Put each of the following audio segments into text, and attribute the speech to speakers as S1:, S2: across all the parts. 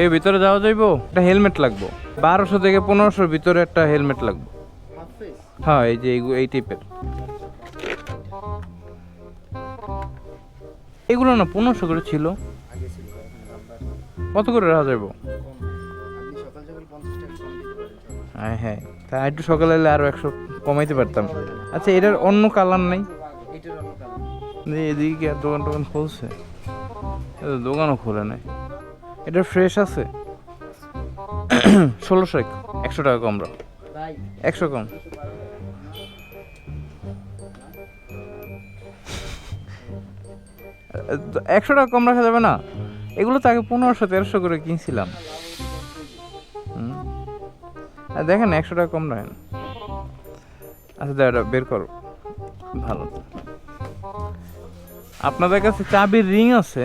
S1: এই ভিতরে যাওয়া যাইবো? একটা হেলমেট লাগবো। বারোশো থেকে পনেরোশোর ভিতরে একটা হেলমেট লাগবো। হ্যাঁ এই যে এই টাইপের এগুলো না পনেরোশো করে ছিল। কত করে রাখা যাব হ্যাঁ হ্যাঁ। তা একটু সকালে এলে আরও একশো কমাইতে পারতাম। আচ্ছা এটার অন্য কালার নাই? এদিকে দোকান টোকান খুলছে। দোকানও খোলে নাই। এটা ফ্রেশ আছে? ষোলোশো একশো টাকা কম রাখ একশো কম। একশো টাকা কম রাখা যাবে না? এগুলো তো আগে পনেরোশো তেরোশো করে কিনছিলাম। দেখেন একশো টাকা কম রাখেন। আচ্ছা দাদা বের করো। ভালো। আপনাদের কাছে চাবির রিং আছে।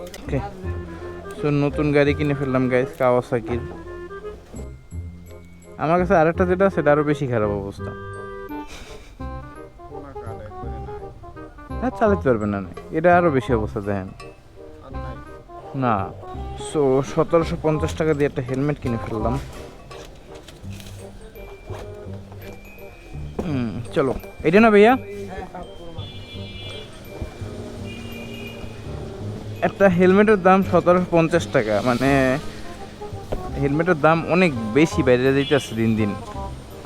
S1: ওকে সো নতুন গাড়ি কিনে ফেললাম গাইস কাওয়াসাকির আমার কাছে আরেকটা যেটা সেটা আরও বেশি খারাপ অবস্থা। হ্যাঁ চালাতে পারবেন না। এটা আরও বেশি অবস্থা, দেখেন। না। সো সতেরোশো পঞ্চাশ টাকা দিয়ে একটা হেলমেট কিনে ফেললাম। চলো। এটা না ভাইয়া? একটা হেলমেটের দাম সতেরোশো পঞ্চাশ টাকা মানে হেলমেটের দাম অনেক বেশি বেড়ে যেতেছে দিন দিন।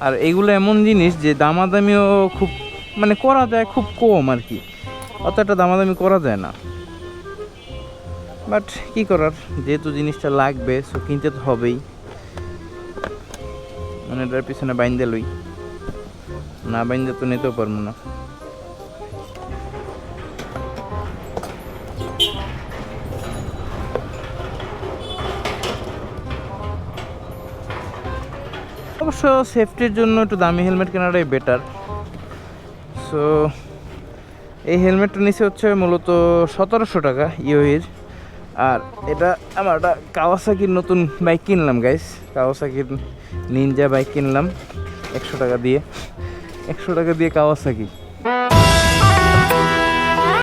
S1: আর এগুলো এমন জিনিস যে দামাদামিও খুব মানে করা যায় খুব কম আর কি। অত একটা দামাদামি করা যায় না। বাট কি করার, যেহেতু জিনিসটা লাগবে সো কিনতে তো হবেই। মানে এটার পিছনে বাইন্দে লই। না বাইন্দে তো নিতেও পারব না। অবশ্য সেফটির জন্য একটু দামি হেলমেট কেনাটাই বেটার সো এই হেলমেটটা নিচে হচ্ছে মূলত সতেরোশো টাকা ইওহির আর এটা আমার একটা কাওয়াসাকির নতুন বাইক কিনলাম গাইস কাওয়াসাকির নিনজা বাইক কিনলাম। একশো টাকা দিয়ে। একশো টাকা দিয়ে কাওয়াসাকি